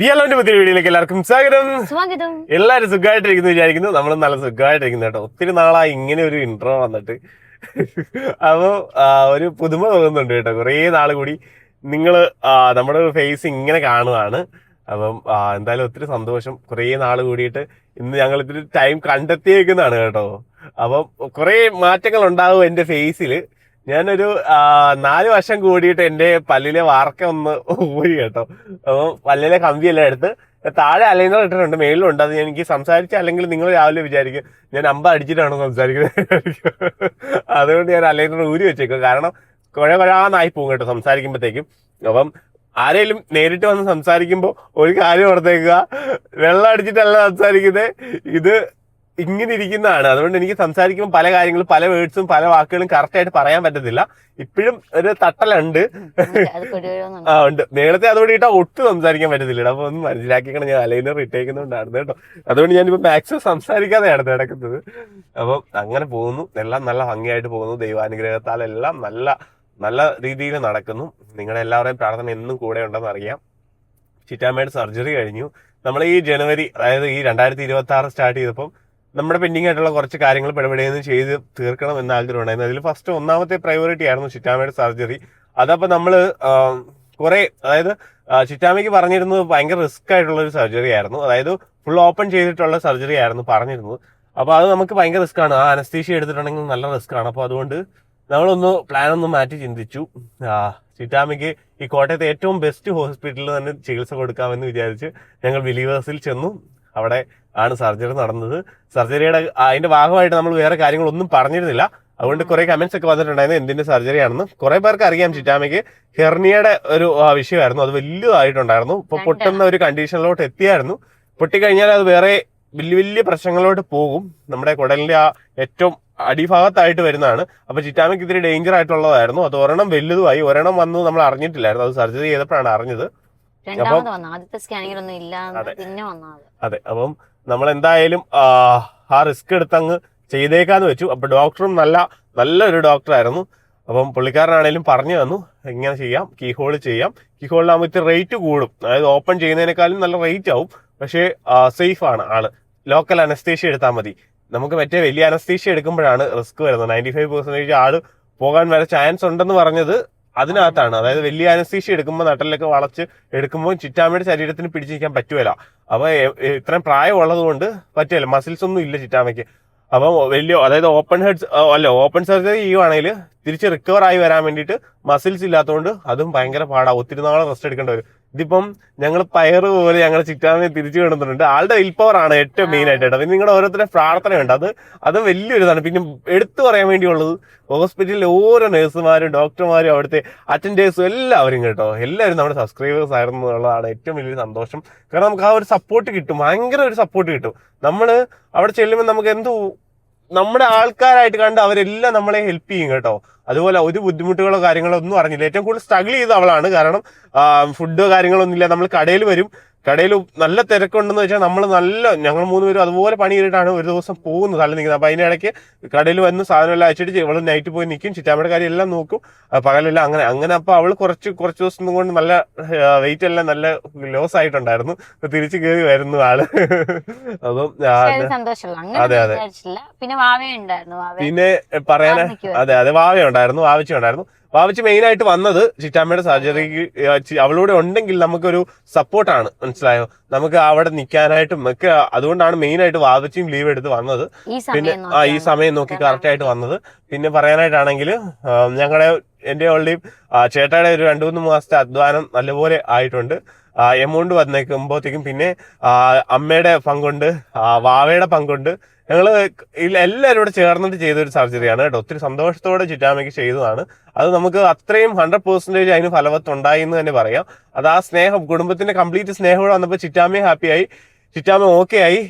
വിയലോന്റെ പുതിയ വീഡിയോയിലേക്ക് എല്ലാവർക്കും സ്വാഗതം. സ്വാഗതം. എല്ലാവരും സുഖമായിട്ടിരിക്കുന്നു വിചാരിക്കുന്നു. നമ്മൾ നല്ല സുഖമായിട്ടിരിക്കുന്നു കേട്ടോ. ഒത്തിരി നാളായി ഇങ്ങനെ ഒരു ഇൻട്രോ വന്നിട്ട്. അപ്പോൾ ഒരു പുതുമ തോന്നുന്നുണ്ട് കേട്ടോ. കുറേ നാൾ കൂടി നിങ്ങൾ നമ്മുടെ ഫേസ് ഇങ്ങനെ കാണുവാണ് അപ്പം എന്തായാലും ഒത്തിരി സന്തോഷം. കുറേ നാൾ കൂടിയിട്ട് ഇന്ന് ഞങ്ങൾ ഇത്തിരി ടൈം കണ്ടെത്തിയേക്കുന്നതാണ് കേട്ടോ. അപ്പം കുറേ മാറ്റങ്ങൾ ഉണ്ടാവും എന്റെ ഫേസിൽ ഞാനൊരു നാല് വർഷം കൂടിയിട്ട് എന്റെ പല്ലിലെ വാർക്ക ഒന്ന് പോയി കേട്ടോ. അപ്പം പല്ലിലെ കമ്പിയെല്ലാം എടുത്ത് താഴെ അലൈനർ ഇട്ടിട്ടുണ്ട് മേളിലുണ്ട്. അത് എനിക്ക് സംസാരിച്ച അല്ലെങ്കിൽ നിങ്ങൾ രാവിലെ വിചാരിക്കും ഞാൻ അമ്പ അടിച്ചിട്ടാണ് സംസാരിക്കുന്നത് അതുകൊണ്ട് ഞാൻ അലൈനർ ഊരി വെച്ചേക്കും. കാരണം കുഴ കുഴാന്നായി പോകും കേട്ടോ സംസാരിക്കുമ്പോഴത്തേക്കും. അപ്പം ആരെങ്കിലും നേരിട്ട് വന്ന് സംസാരിക്കുമ്പോൾ ഒരു കാര്യം ഓർത്തേക്കുക വെള്ളം അടിച്ചിട്ടല്ല സംസാരിക്കുന്നത് ഇത് ഇങ്ങനെ ഇരിക്കുന്നതാണ് അതുകൊണ്ട് എനിക്ക് സംസാരിക്കുമ്പോൾ പല കാര്യങ്ങളും പല വേർഡ്സും പല വാക്കുകളും കറക്റ്റ് ആയിട്ട് പറയാൻ പറ്റത്തില്ല. ഇപ്പോഴും ഒരു തട്ടലുണ്ട്. ആ ഉണ്ട്. നേരത്തെ അതോടെ ഇട്ടാ ഒട്ടും സംസാരിക്കാൻ പറ്റത്തില്ല അപ്പൊ ഒന്ന് മനസ്സിലാക്കിക്കണം. ഞാൻ അലൈനർ ഇട്ടേക്കുന്നുണ്ടായിരുന്നു കേട്ടോ. അതുകൊണ്ട് ഞാനിപ്പോ മാക്സിമം സംസാരിക്കാതെയാണ് നടക്കുന്നത്. അപ്പം അങ്ങനെ പോകുന്നു. എല്ലാം നല്ല ഭംഗിയായിട്ട് പോകുന്നു. ദൈവാനുഗ്രഹത്താൽ എല്ലാം നല്ല നല്ല രീതിയിൽ നടക്കുന്നു. നിങ്ങളുടെ എല്ലാവരുടെയും പ്രാർത്ഥന എന്നും കൂടെ ഉണ്ടെന്ന് അറിയാം. ചിറ്റാമ്മയുടെ സർജറി കഴിഞ്ഞു. നമ്മൾ ഈ ജനുവരി അതായത് ഈ രണ്ടായിരത്തി ഇരുപത്തി ആറ് സ്റ്റാർട്ട് ചെയ്തപ്പം നമ്മുടെ പെൻഡിങ് ആയിട്ടുള്ള കുറച്ച് കാര്യങ്ങൾ പിടപെടുകയെന്ന് ചെയ്ത് തീർക്കണം എന്ന ആഗ്രഹം ഉണ്ടായിരുന്നു അതിൽ ഫസ്റ്റ് ഒന്നാമത്തെ പ്രയോറിറ്റി ആയിരുന്നു ചിറ്റാമയുടെ സർജറി അതപ്പോൾ നമ്മൾ കുറേ അതായത് ചിറ്റാമയ്ക്ക് പറഞ്ഞിരുന്നത് ഭയങ്കര റിസ്ക് ആയിട്ടുള്ള ഒരു സർജറി ആയിരുന്നു. അതായത് ഫുൾ ഓപ്പൺ ചെയ്തിട്ടുള്ള സർജറി ആയിരുന്നു പറഞ്ഞിരുന്നത്. അപ്പോൾ അത് നമുക്ക് ഭയങ്കര റിസ്ക് ആണ്. ആ അനസ്തീഷ്യ എടുത്തിട്ടുണ്ടെങ്കിൽ നല്ല റിസ്ക് ആണ്. അപ്പോൾ അതുകൊണ്ട് നമ്മളൊന്ന് പ്ലാൻ ഒന്ന് മാറ്റി ചിന്തിച്ചു. ആ, ചിറ്റാമ്മയ്ക്ക് ഈ കോട്ടയത്തെ ഏറ്റവും ബെസ്റ്റ് ഹോസ്പിറ്റലിൽ തന്നെ ചികിത്സ കൊടുക്കാമെന്ന് വിചാരിച്ച് ഞങ്ങൾ ബിലീവേഴ്സിൽ ചെന്നു. അവിടെ ആണ് സർജറി നടന്നത്. സർജറിയുടെ അതിന്റെ ഭാഗമായിട്ട് നമ്മൾ വേറെ കാര്യങ്ങളൊന്നും പറഞ്ഞിരുന്നില്ല. അതുകൊണ്ട് കുറെ കമന്റ്സ് ഒക്കെ വന്നിട്ടുണ്ടായിരുന്നു. എന്തിന്റെ സർജറി ആണെന്ന് കുറെ പേർക്ക് അറിയാം ചിറ്റാമയ്ക്ക്. ഹെർണിയുടെ ഒരു വിഷയമായിരുന്നു. അത് വലിയതായിട്ടുണ്ടായിരുന്നു ഇപ്പൊ പൊട്ടുന്ന ഒരു കണ്ടീഷനിലോട്ട് എത്തിയായിരുന്നു. പൊട്ടിക്കഴിഞ്ഞാൽ അത് വേറെ വലിയ വലിയ പ്രശ്നങ്ങളിലോട്ട് പോകും. നമ്മുടെ കുടലിന്റെ ആ ഏറ്റവും അടിഭാഗത്തായിട്ട് വരുന്നതാണ്. അപ്പൊ ചിറ്റാമയ്ക്ക് ഇത്തിരി ഡേഞ്ചർ ആയിട്ടുള്ളതായിരുന്നു. അത് ഒരെണ്ണം വലുതുമായി. ഒരെണ്ണം വന്നു നമ്മൾ അറിഞ്ഞിട്ടില്ലായിരുന്നു. അത് സർജറി ചെയ്തപ്പോഴാണ് അറിഞ്ഞത്. അതെ. അപ്പം നമ്മൾ എന്തായാലും ആ, റിസ്ക് എടുത്തങ്ങ് ചെയ്തേക്കാന്ന് വെച്ചു. അപ്പൊ ഡോക്ടറും നല്ല നല്ലൊരു ഡോക്ടറായിരുന്നു. അപ്പം പുള്ളിക്കാരനാണേലും പറഞ്ഞു തന്നു. ഇങ്ങനെ ചെയ്യാം കീ ഹോൾ ചെയ്യാം. കീ ഹോളിലാകുമ്പോൾ ഇത്തിരി റേറ്റ് കൂടും. അതായത് ഓപ്പൺ ചെയ്യുന്നതിനേക്കാളും നല്ല റേറ്റ് ആവും. പക്ഷേ സേഫ് ആണ് ആൾ. ലോക്കൽ അനസ്തേഷ്യ എടുത്താൽ മതി. നമുക്ക് മറ്റേ വലിയ അനസ്തേഷ്യ എടുക്കുമ്പോഴാണ് റിസ്ക് വരുന്നത്. നയന്റി ഫൈവ് പെർസെന്റേജ് ആൾ പോകാൻ വരെ ചാൻസ് ഉണ്ടെന്ന് പറഞ്ഞത് അതിനകത്താണ്. അതായത് വലിയ അനസ്തീഷ്യ എടുക്കുമ്പോൾ നട്ടലിലൊക്കെ വളച്ച് എടുക്കുമ്പോൾ ചിറ്റാമയുടെ ശരീരത്തിന് പിടിച്ചിരിക്കാൻ പറ്റുമല്ല അപ്പോൾ ഇത്രയും പ്രായമുള്ളത് കൊണ്ട് പറ്റുമല്ല മസിൽസ് ഒന്നും ഇല്ല ചിറ്റാമയ്ക്ക്. അപ്പം വലിയ അതായത് ഓപ്പൺ ഹെഡ് അല്ല ഓപ്പൺ സർജറി ചെയ്യുവാണെങ്കിൽ തിരിച്ച് റിക്കവർ ആയി വരാൻ വേണ്ടിയിട്ട് മസിൽസ് ഇല്ലാത്തതുകൊണ്ട് അതും ഭയങ്കര പാടാണ് ഒത്തിരി നാളെ റെസ്റ്റ് എടുക്കേണ്ടി വരും. ഇതിപ്പം ഞങ്ങൾ പയറ് പോലെ ഞങ്ങൾ ചിറ്റാമ്മയെ തിരിച്ചു കിടന്നിട്ടുണ്ട് ആളുടെ വിൽ പവർ ആണ് ഏറ്റവും മെയിൻ ആയിട്ട് കേട്ടോ. പിന്നെ നിങ്ങളുടെ ഓരോരുത്തരുടെ പ്രാർത്ഥനയുണ്ട്. അത് അത് വലിയൊരു ഇതാണ്. പിന്നെ എടുത്തു പറയാൻ വേണ്ടിയുള്ളത് ഹോസ്പിറ്റലിൽ ഓരോ നഴ്സുമാരും ഡോക്ടർമാരും അവിടുത്തെ അറ്റൻഡേഴ്സും എല്ലാവരും കേട്ടോ. എല്ലാവരും നമ്മുടെ സബ്സ്ക്രൈബേഴ്സ് ആയിരുന്നു എന്നുള്ളതാണ് ഏറ്റവും വലിയ സന്തോഷം. കാരണം നമുക്ക് ആ ഒരു സപ്പോർട്ട് കിട്ടും. ഭയങ്കര ഒരു സപ്പോർട്ട് കിട്ടും. നമ്മൾ അവിടെ ചെല്ലുമ്പോൾ നമുക്ക് എന്തോ നമ്മുടെ ആൾക്കാരായിട്ട് കണ്ട് അവരെല്ലാം നമ്മളെ ഹെൽപ്പ് ചെയ്യും കേട്ടോ. അതുപോലെ ഒരു ബുദ്ധിമുട്ടുകളോ കാര്യങ്ങളോ ഒന്നും അറിഞ്ഞില്ല. ഏറ്റവും കൂടുതൽ സ്ട്രഗിൾ ചെയ്ത അവളാണ്. കാരണം ഫുഡ് കാര്യങ്ങളൊന്നുമില്ല നമ്മൾ കടയിൽ വരും. കടയിൽ നല്ല തിരക്കുണ്ടെന്ന് വെച്ചാൽ നമ്മൾ നല്ല ഞങ്ങൾ മൂന്ന് പേരും അതുപോലെ പണി ചെയ്തിട്ടാണ് ഒരു ദിവസം പോകുന്നത് തല നിൽക്കുന്നത് അപ്പോൾ അതിനിടയ്ക്ക് കടയിൽ വന്ന് സാധനം എല്ലാം അയച്ചിട്ട് ഇവൾ നൈറ്റ് പോയി നിൽക്കും ചിറ്റാമ്മയുടെ കാര്യം എല്ലാം നോക്കും. പകലെല്ലാം അങ്ങനെ അങ്ങനെ അപ്പോൾ അവൾ കുറച്ച് കുറച്ച് ദിവസം കൊണ്ട് നല്ല വെയിറ്റ് എല്ലാം നല്ല ലോസ് ആയിട്ടുണ്ടായിരുന്നു. തിരിച്ചു കയറി വരുന്നു ആൾ. അപ്പം അത്. അതെ. പിന്നെ പറയാൻ അതെ അതെ. വാവ ഉണ്ടായിരുന്നു വാവച്ചി ഉണ്ടായിരുന്നു വാവച്ചി മെയിൻ ആയിട്ട് വന്നത് ചിറ്റാമ്മയുടെ സർജറിക്ക് അവളൂടെ ഉണ്ടെങ്കിൽ നമുക്കൊരു സപ്പോർട്ടാണ് മനസ്സിലായോ? നമുക്ക് അവിടെ നിൽക്കാനായിട്ടും ഒക്കെ അതുകൊണ്ടാണ് മെയിൻ ആയിട്ട് വാവച്ചിയും ലീവ് എടുത്ത് വന്നത്. പിന്നെ ആ ഈ സമയം നോക്കി കറക്റ്റ് ആയിട്ട് വന്നത്. പിന്നെ പറയാനായിട്ടാണെങ്കിൽ ഞങ്ങളുടെ എന്റെ ഓൾറെഡി ചേട്ടായുടെ ഒരു രണ്ടു മൂന്ന് മാസത്തെ അധ്വാനം നല്ലപോലെ ആയിട്ടുണ്ട്. എമൗണ്ട് വന്നേക്കുമ്പോഴത്തേക്കും പിന്നെ അമ്മയുടെ പങ്കുണ്ട് വാവയുടെ പങ്കുണ്ട് ഞങ്ങൾ ഇല്ല- എല്ലാവരും കൂടെ ചേർന്നിട്ട് ചെയ്ത ഒരു സർജറിയാണ് കേട്ടോ. ഒത്തിരി സന്തോഷത്തോടെ ചുറ്റാമയ്ക്ക് ചെയ്തതാണ്. അത് നമുക്ക് അത്രയും ഹൺഡ്രഡ് പെർസെന്റേജ് അതിന് ഫലവത്തുണ്ടായി എന്ന് തന്നെ പറയാം. അത് ആ സ്നേഹം കുടുംബത്തിന്റെ കംപ്ലീറ്റ് സ്നേഹം കൂടെ വന്നപ്പോൾ ചിറ്റാമ്മയും ഹാപ്പിയായി ചിറ്റാമ്മ ഓക്കെ ആയി.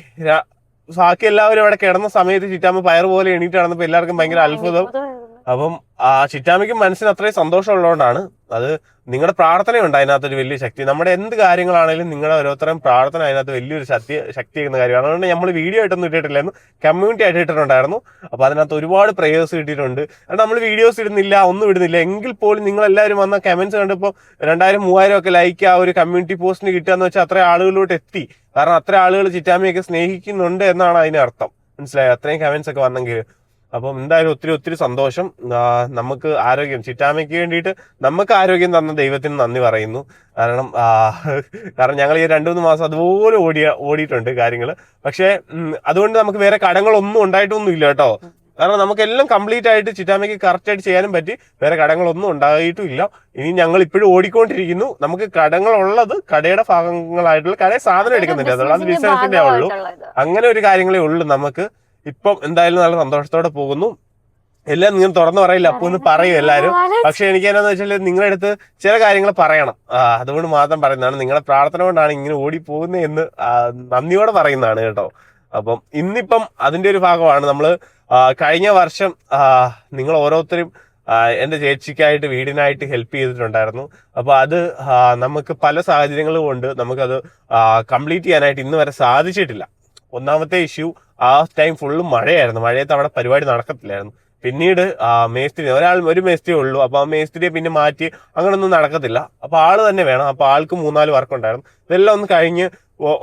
ബാക്കി എല്ലാവരും അവിടെ കിടന്ന സമയത്ത് ചിറ്റാമ്മ പയർ പോലെ എണീറ്റ് നടന്നപ്പോൾ എല്ലാവർക്കും ഭയങ്കര അത്ഭുതം. അപ്പം ആ ചിറ്റാമിക്കും മനസ്സിന് അത്രയും സന്തോഷമുള്ളതുകൊണ്ടാണ് അത് നിങ്ങളുടെ പ്രാർത്ഥനയുണ്ട് അതിനകത്തൊരു വലിയ ശക്തി. നമ്മുടെ എന്ത് കാര്യങ്ങളാണെങ്കിലും നിങ്ങളുടെ ഓരോരുത്തരും പ്രാർത്ഥന അതിനകത്ത് വലിയൊരു ശക്തി ശക്തി ചെയ്യുന്ന കാര്യമാണ്. അതുകൊണ്ട് നമ്മൾ വീഡിയോ ആയിട്ടൊന്നും ഇട്ടിട്ടില്ലായിരുന്നു. കമ്മ്യൂണിറ്റി ആയിട്ട് ഇട്ടിട്ടുണ്ടായിരുന്നു. അപ്പോൾ അതിനകത്ത് ഒരുപാട് പ്രേയേഴ്സ് കിട്ടിയിട്ടുണ്ട്. നമ്മൾ വീഡിയോസ് ഇടുന്നില്ല ഒന്നും ഇടുന്നില്ല. എങ്കിൽ പോലും നിങ്ങളെല്ലാവരും വന്ന കമന്റ്സ് കണ്ടിപ്പോൾ രണ്ടായിരം മൂവായിരം ഒക്കെ ലൈക്ക് ആ ഒരു കമ്മ്യൂണിറ്റി പോസ്റ്റിന് കിട്ടുക എന്ന് വെച്ചാൽ അത്ര ആളുകളിലോട്ട് എത്തി. കാരണം അത്ര ആളുകൾ ചിറ്റാമിയൊക്കെ സ്നേഹിക്കുന്നുണ്ട് എന്നാണ് അതിന് അർത്ഥം മനസ്സിലായോ? അത്രയും കമന്റ്സ് ഒക്കെ വന്നെങ്കിൽ അപ്പം എന്തായാലും ഒത്തിരി ഒത്തിരി സന്തോഷം. നമുക്ക് ആരോഗ്യം ചിറ്റാമയ്ക്ക് വേണ്ടിയിട്ട് നമുക്ക് ആരോഗ്യം തന്ന ദൈവത്തിന് നന്ദി പറയുന്നു. കാരണം കാരണം ഞങ്ങൾ ഈ രണ്ടു മൂന്ന് മാസം അതുപോലെ ഓടിയ ഓടിയിട്ടുണ്ട് കാര്യങ്ങൾ പക്ഷേ അതുകൊണ്ട് നമുക്ക് വേറെ കടങ്ങളൊന്നും ഉണ്ടായിട്ടൊന്നും ഇല്ല കേട്ടോ. കാരണം നമുക്കെല്ലാം കംപ്ലീറ്റ് ആയിട്ട് ചിറ്റാമയ്ക്ക് കറക്റ്റ് ആയിട്ട് ചെയ്യാനും പറ്റി. വേറെ കടങ്ങളൊന്നും ഉണ്ടായിട്ടും ഇല്ല ഇനി ഞങ്ങൾ ഇപ്പോഴും ഓടിക്കൊണ്ടിരിക്കുന്നു. നമുക്ക് കടങ്ങളുള്ളത് കടയുടെ ഭാഗങ്ങളായിട്ടുള്ള കടയിൽ സാധനം എടുക്കുന്നില്ല അതുള്ള അത് ബിസിനസിന്റെ ഉള്ളൂ. അങ്ങനെ ഒരു കാര്യങ്ങളേ ഉള്ളൂ നമുക്ക്. ഇപ്പം എന്തായാലും നല്ല സന്തോഷത്തോടെ പോകുന്നു. എല്ലാം നിങ്ങൾ തുറന്നു പറയില്ല അപ്പൊ ഒന്ന് പറയും എല്ലാരും. പക്ഷെ എനിക്ക് എന്നാന്ന് വെച്ചാൽ നിങ്ങളുടെ അടുത്ത് ചില കാര്യങ്ങൾ പറയണം. അതുകൊണ്ട് മാത്രം പറയുന്നതാണ്. നിങ്ങളുടെ പ്രാർത്ഥന കൊണ്ടാണ് ഇങ്ങനെ ഓടി പോകുന്നത് എന്ന് നന്ദിയോടെ പറയുന്നതാണ് കേട്ടോ. അപ്പം ഇന്നിപ്പം അതിന്റെ ഒരു ഭാഗമാണ് നമ്മൾ കഴിഞ്ഞ വർഷം നിങ്ങൾ ഓരോരുത്തരും എന്റെ എന്റെ ചേച്ചിക്കായിട്ട് വീടിനായിട്ട് ഹെൽപ്പ് ചെയ്തിട്ടുണ്ടായിരുന്നു. അപ്പോൾ അത് നമുക്ക് പല സാഹചര്യങ്ങൾ കൊണ്ട് നമുക്കത് കംപ്ലീറ്റ് ചെയ്യാനായിട്ട് ഇന്ന് വരെ സാധിച്ചിട്ടില്ല. ഒന്നാമത്തെ ഇഷ്യൂ ആ ടൈം ഫുള്ള് മഴയായിരുന്നു. മഴയത്ത് അവിടെ പരിപാടി നടക്കത്തില്ലായിരുന്നു. പിന്നീട് മേസ്ത്രി ഒരാൾ ഒരു മേസ്ത്രി ഉള്ളൂ. അപ്പൊ ആ മേസ്ത്രിയെ പിന്നെ മാറ്റി അങ്ങനൊന്നും നടക്കത്തില്ല. അപ്പൊ ആൾ തന്നെ വേണം. അപ്പൊ ആൾക്ക് മൂന്നാൽ വർക്ക് ഉണ്ടായിരുന്നു. ഇതെല്ലാം ഒന്ന് കഴിഞ്ഞ്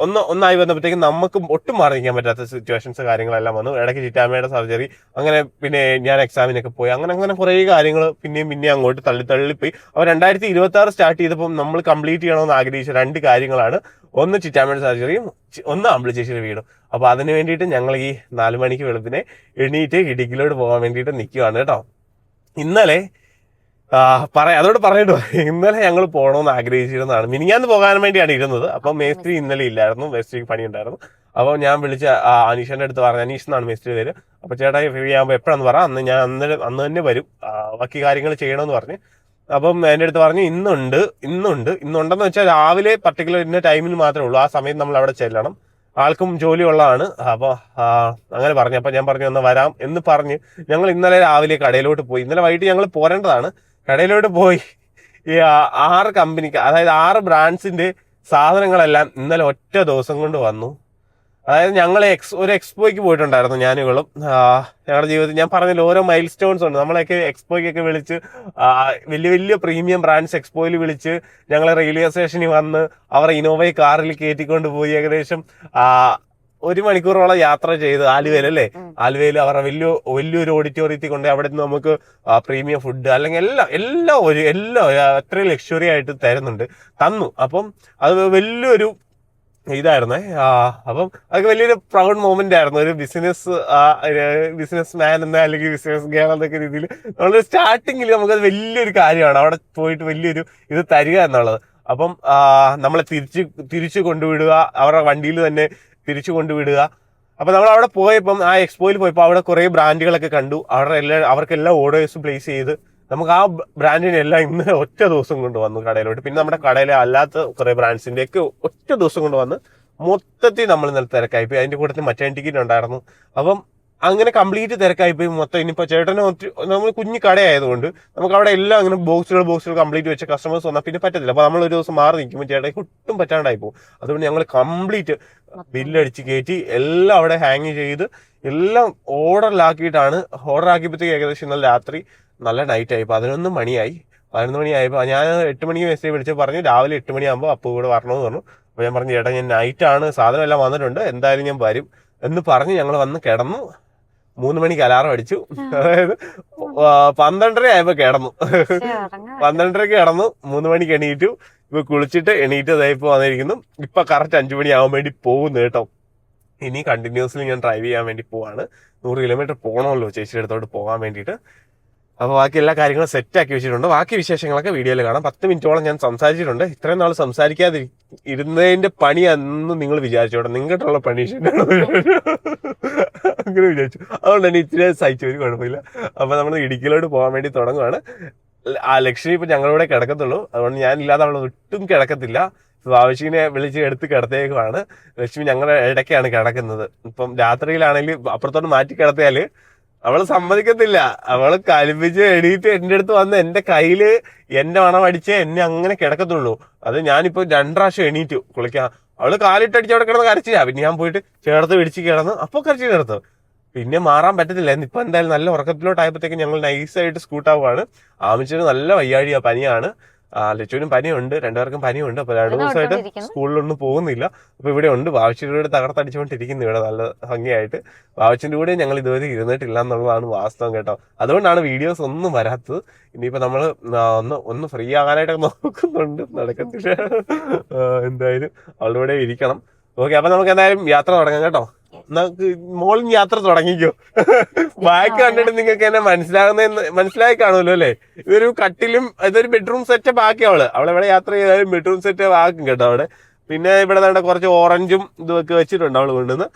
ഒന്ന് ഒന്നായി വന്നപ്പോഴത്തേക്കും നമുക്ക് ഒട്ടും മാറിയിരിക്കാൻ പറ്റാത്ത സിറ്റുവേഷൻസ് കാര്യങ്ങളെല്ലാം വന്നു. ഇടയ്ക്ക് ചിറ്റാമ്മയുടെ സർജറി അങ്ങനെ പിന്നെ ഞാൻ എക്സാമിനൊക്കെ പോയി. അങ്ങനെ അങ്ങനെ കുറേ കാര്യങ്ങൾ പിന്നെയും പിന്നെയും അങ്ങോട്ട് തള്ളി തള്ളിപ്പോയി. അപ്പോൾ രണ്ടായിരത്തി ഇരുപത്തി ആറ് സ്റ്റാർട്ട് ചെയ്തപ്പോൾ നമ്മൾ കംപ്ലീറ്റ് ചെയ്യണമെന്ന് ആഗ്രഹിച്ച രണ്ട് കാര്യങ്ങളാണ്. ഒന്ന് ചിറ്റാമ്മയുടെ സർജറിയും ഒന്ന് അമ്പിളിച്ചേച്ചിയുടെ വീടും. അപ്പോൾ അതിന് വേണ്ടിയിട്ട് ഞങ്ങൾ ഈ നാല് മണിക്ക് വെളുപ്പിനെ എണീറ്റ് ഇടുക്കിലോട്ട് പോകാൻ വേണ്ടിയിട്ട് നിൽക്കുകയാണ് കേട്ടോ. ഇന്നലെ പറയാം അതോട് പറഞ്ഞിട്ട് പോയി. ഇന്നലെ ഞങ്ങൾ പോകണമെന്ന് ആഗ്രഹിച്ചിരുന്നതാണ്. മിനിങ്ങാന്ന് പോകാൻ വേണ്ടിയാണ് ഇരുന്നത്. അപ്പം മേസ്ത്രി ഇന്നലെ ഇല്ലായിരുന്നു. മേസ്ത്രിക്ക് പണിയുണ്ടായിരുന്നു. അപ്പോൾ ഞാൻ വിളിച്ച അനീഷന്റെ അടുത്ത് പറഞ്ഞു അനീഷ് എന്നാണ് മേസ്ത്രി പേര്? അപ്പൊ ചേട്ടാ ഫ്രീ ആകുമ്പോൾ എപ്പോഴാന്ന് പറ. അന്ന് ഞാൻ അന്ന് അന്ന് തന്നെ വരും. ബാക്കി കാര്യങ്ങൾ ചെയ്യണമെന്ന് പറഞ്ഞ് അപ്പം എന്റെ അടുത്ത് പറഞ്ഞു ഇന്നുണ്ട് ഇന്നുണ്ട് ഇന്നുണ്ടെന്ന് വെച്ചാൽ രാവിലെ പർട്ടിക്കുലർ ഇന്ന ടൈമിൽ മാത്രമേ ഉള്ളൂ. ആ സമയത്ത് നമ്മൾ അവിടെ ചെല്ലണം. ആൾക്കും ജോലി ഉള്ളതാണ് അപ്പോൾ അങ്ങനെ പറഞ്ഞു. അപ്പോൾ ഞാൻ പറഞ്ഞു ഒന്ന് വരാം. എന്ന് പറഞ്ഞ് ഞങ്ങൾ ഇന്നലെ രാവിലെ കടയിലോട്ട് പോയി. ഇന്നലെ വൈകിട്ട് ഞങ്ങൾ പോരേണ്ടതാണ്. കടയിലോട്ട് പോയി. ഈ ആറ് കമ്പനിക്ക് അതായത് ആറ് ബ്രാൻഡ്സിന്റെ സാധനങ്ങളെല്ലാം ഇന്നലെ ഒറ്റ ദിവസം കൊണ്ട് വന്നു. അതായത് ഞങ്ങൾ എക്സ് ഒരു എക്സ്പോയ്ക്ക് പോയിട്ടുണ്ടായിരുന്നു ഞാനുകളും. ഞങ്ങളുടെ ജീവിതത്തിൽ ഞാൻ പറഞ്ഞില്ല ഓരോ മൈൽ സ്റ്റോൺസ് ഉണ്ട്. നമ്മളെയൊക്കെ എക്സ്പോയ്ക്കൊക്കെ വിളിച്ച് വലിയ വലിയ പ്രീമിയം ബ്രാൻഡ്സ് എക്സ്പോയിൽ വിളിച്ച് ഞങ്ങൾ റെയിൽവേ സ്റ്റേഷനിൽ വന്ന് അവർ ഇനോവയെ കാറിൽ കയറ്റിക്കൊണ്ട് പോയി. ഏകദേശം ഒരു മണിക്കൂറോളം യാത്ര ചെയ്ത് ആലുവയിൽ അല്ലേ. ആലുവയിൽ അവരുടെ വലിയ വലിയൊരു ഓഡിറ്റോറിയത്തിൽ കൊണ്ട് അവിടെ നിന്ന് നമുക്ക് പ്രീമിയം ഫുഡ് അല്ലെങ്കിൽ എല്ലാം എല്ലാം ഒരു എല്ലാം അത്രയും ലക്ഷറി ആയിട്ട് തരുന്നുണ്ട്. തന്നു. അപ്പം അത് വലിയൊരു ഇതായിരുന്നേ. അപ്പം അതൊക്കെ വലിയൊരു പ്രൗഡ് മൊമെന്റ് ആയിരുന്നു. ഒരു ബിസിനസ് ബിസിനസ് മാൻ എന്ന അല്ലെങ്കിൽ ബിസിനസ് ഗേൾ എന്നൊക്കെ രീതിയിൽ നമ്മൾ സ്റ്റാർട്ടിങ്ങിൽ നമുക്കത് വലിയൊരു കാര്യമാണ്. അവിടെ പോയിട്ട് വലിയൊരു ഇത് തരിക എന്നുള്ളത്. അപ്പം നമ്മളെ തിരിച്ച് തിരിച്ചു കൊണ്ടുവിടുക അവരുടെ വണ്ടിയിൽ തന്നെ തിരിച്ചു കൊണ്ടുവിടുക. അപ്പോൾ നമ്മൾ അവിടെ പോയപ്പം ആ എക്സ്പോയിൽ പോയപ്പോൾ അവിടെ കുറേ ബ്രാൻഡുകളൊക്കെ കണ്ടു. അവരുടെ എല്ലാ അവർക്കെല്ലാം ഓർഡേഴ്സ് പ്ലേസ് ചെയ്ത്. നമുക്ക് ആ ബ്രാൻഡിനെ എല്ലാം ഇന്ന് ഒറ്റ ദിവസം കൊണ്ട് വന്നു കടയിലോട്ട് പിന്നെ നമ്മുടെ കടയിലെ അല്ലാത്ത കുറെ ബ്രാൻഡ്സിന്റെ ഒക്കെ ഒറ്റ ദിവസം കൊണ്ട് വന്ന് മൊത്തത്തിൽ നമ്മൾ ഇന്നലെ തിരക്കായി പോയി. അതിന്റെ കൂട്ടത്തിൽ മറ്റേ ടിക്കറ്റ് ഉണ്ടായിരുന്നു. അപ്പം അങ്ങനെ കംപ്ലീറ്റ് തിരക്കായി പോയി. മൊത്തം ഇനിയിപ്പോ ചേട്ടന് ഒത്തിരി നമ്മൾ കുഞ്ഞു കടയായതുകൊണ്ട് നമുക്ക് അവിടെ എല്ലാം അങ്ങനെ ബോക്സുകൾ ബോക്സുകൾ കംപ്ലീറ്റ് വെച്ച കസ്റ്റമേഴ്സ് വന്നാൽ പിന്നെ പറ്റത്തില്ല. അപ്പൊ നമ്മൾ ഒരു ദിവസം മാറി നിൽക്കുമ്പോൾ ചേട്ടൻ ഒട്ടും പറ്റാണ്ടായി പോകും. അതുകൊണ്ട് ഞങ്ങൾ കംപ്ലീറ്റ് ബില്ലടിച്ച് കയറ്റി എല്ലാം അവിടെ ഹാങ് ചെയ്ത് എല്ലാം ഓർഡറിലാക്കിയിട്ടാണ് ഓർഡർ ആക്കിയപ്പോഴത്തേക്ക് ഏകദേശം ഇന്നലെ രാത്രി നല്ല ആയി പതിനൊന്ന് മണിയായി. പതിനൊന്ന് മണിയായപ്പോൾ ഞാൻ എട്ട് മണിക്ക് മെസ്സേജ് വിളിച്ച് പറഞ്ഞു രാവിലെ എട്ട് മണിയാകുമ്പോൾ അപ്പൂ കൂടെ വരണമെന്ന് പറഞ്ഞു. അപ്പോൾ ഞാൻ പറഞ്ഞു ചേട്ടാ ഞാൻ നൈറ്റാണ് സാധനം എല്ലാം വന്നിട്ടുണ്ട് എന്തായാലും ഞാൻ വരും. എന്ന് പറഞ്ഞ് ഞങ്ങൾ വന്ന് കിടന്നു. മൂന്ന് മണിക്ക് അലാറം അടിച്ചു. അതായത് പന്ത്രണ്ടര ആയപ്പോൾ കിടന്നു. പന്ത്രണ്ടരക്ക് കിടന്നു. മൂന്ന് മണിക്ക് എണീറ്റു. ഇപ്പൊ കുളിച്ചിട്ട് എണീറ്റ് ഇതായിപ്പോ വന്നിരിക്കുന്നു. ഇപ്പൊ കറക്റ്റ് അഞ്ചു മണി ആവാൻ വേണ്ടി പോകുന്നു കേട്ടോ. ഇനി കണ്ടിന്യൂസ്ലി ഞാൻ ഡ്രൈവ് ചെയ്യാൻ വേണ്ടി പോവാണ്. നൂറ് കിലോമീറ്റർ പോകണമല്ലോ ചേച്ചിയുടെ അടുത്തോട്ട് പോകാൻ വേണ്ടിയിട്ട്. അപ്പൊ ബാക്കി എല്ലാ കാര്യങ്ങളും സെറ്റ് ആക്കി വെച്ചിട്ടുണ്ട്. ബാക്കി വിശേഷങ്ങളൊക്കെ വീഡിയോയിൽ കാണാം. പത്ത് മിനിറ്റോളം ഞാൻ സംസാരിച്ചിട്ടുണ്ട്. ഇത്രയും നാൾ സംസാരിക്കാതെ ഇരി- ഇരുന്നതിന്റെ പണി അന്ന് നിങ്ങൾ വിചാരിച്ചോട്ടെ നിങ്ങട്ടുള്ള പണി അങ്ങനെ വിചാരിച്ചു. അതുകൊണ്ട് തന്നെ ഇത്തിരി സഹിച്ചു. ഒരു കുഴപ്പമില്ല. അപ്പൊ നമ്മൾ ഇടുക്കിയിലോട്ട് പോകാൻ വേണ്ടി തുടങ്ങുകയാണ് ആ ലക്ഷ്മി ഇപ്പൊ ഞങ്ങളിവിടെ കിടക്കത്തുള്ളൂ. അതുകൊണ്ട് ഞാൻ ഇല്ലാതെ അവൾ ഒട്ടും കിടക്കത്തില്ല. ആവശ്യനെ വിളിച്ച് എടുത്ത് കിടത്തേക്കുമാണ് ലക്ഷ്മി ഞങ്ങളുടെ ഇടയ്ക്കാണ് കിടക്കുന്നത്. ഇപ്പം രാത്രിയിലാണെങ്കിൽ അപ്പുറത്തോട്ട് മാറ്റി കിടത്തിയാൽ അവൾ സമ്മതിക്കത്തില്ല. അവൾ കലിപ്പിച്ച് എണീറ്റ് എന്റെ അടുത്ത് വന്ന് എന്റെ കയ്യിൽ എന്റെ മണം അടിച്ച് എന്നെ അങ്ങനെ കിടക്കത്തുള്ളൂ. അത് ഞാനിപ്പോ രണ്ടാവശ്യം എണീറ്റു. കുളിക്കാൻ അവൾ കാലിട്ടടിച്ച് അവിടെ കിടന്ന് കരച്ചില്ല പിന്നെ ഞാൻ പോയിട്ട് ചേർത്ത് പിടിച്ച് കിടന്ന് അപ്പൊ കരച്ചിൽ കിടന്നു പിന്നെ മാറാൻ പറ്റത്തില്ല. ഇപ്പൊ എന്തായാലും നല്ല ഉറക്കത്തിലോട്ടായപ്പോഴത്തേക്ക് ഞങ്ങൾ നൈസായിട്ട് സ്കൂട്ടാവുകയാണ് ആമിച്ചിന് നല്ല വയ്യാഴിയാ പനിയാണ്. ലച്ചുവിനും പനിയുണ്ട് രണ്ടുപേർക്കും പനിയുണ്ട് അപ്പൊ രണ്ടു ദിവസമായിട്ട്. സ്കൂളിലൊന്നും പോകുന്നില്ല. അപ്പൊ ഇവിടെ ഉണ്ട്. ബാവച്ചിയുടെ കൂടെ തകർത്തടിച്ചുകൊണ്ടിരിക്കുന്നു ഇവിടെ നല്ല ഭംഗിയായിട്ട്. ബാവച്ചിന്റെ കൂടെ ഞങ്ങൾ ഇതുവരെ ഇരുന്നിട്ടില്ല എന്നുള്ളതാണ് വാസ്തവം കേട്ടോ. അതുകൊണ്ടാണ് വീഡിയോസ് ഒന്നും വരാത്തത്. ഇനിയിപ്പോ നമ്മൾ ഒന്ന് ഒന്ന് ഫ്രീ ആകാനായിട്ടൊക്കെ നോക്കുന്നുണ്ട്. നടക്കത്തില്ല. എന്തായാലും അവളുടെ ഇരിക്കണം. ഓക്കെ അപ്പൊ നമുക്ക് എന്തായാലും യാത്ര തുടങ്ങാം കേട്ടോ. മോളിൽ യാത്ര തുടങ്ങിക്കോ. ബാക്ക് കണ്ടിട്ട് നിങ്ങൾക്ക് എന്നെ മനസ്സിലാകുന്ന മനസ്സിലായി കാണുമല്ലോ അല്ലേ? ഇതൊരു കട്ടിലും ഇതൊരു ബെഡ്റൂം സെറ്റപ്പ് ആക്കി അവൾ. അവളെ എവിടെ യാത്ര ചെയ്താലും ബെഡ്റൂം സെറ്റപ്പ് ആക്കും കേട്ടോ അവിടെ. പിന്നെ ഇവിടെ നമ്മുടെ കുറച്ച് ഓറഞ്ചും ഇതൊക്കെ വെച്ചിട്ടുണ്ട് അവൾ കൊണ്ടുവന്ന്.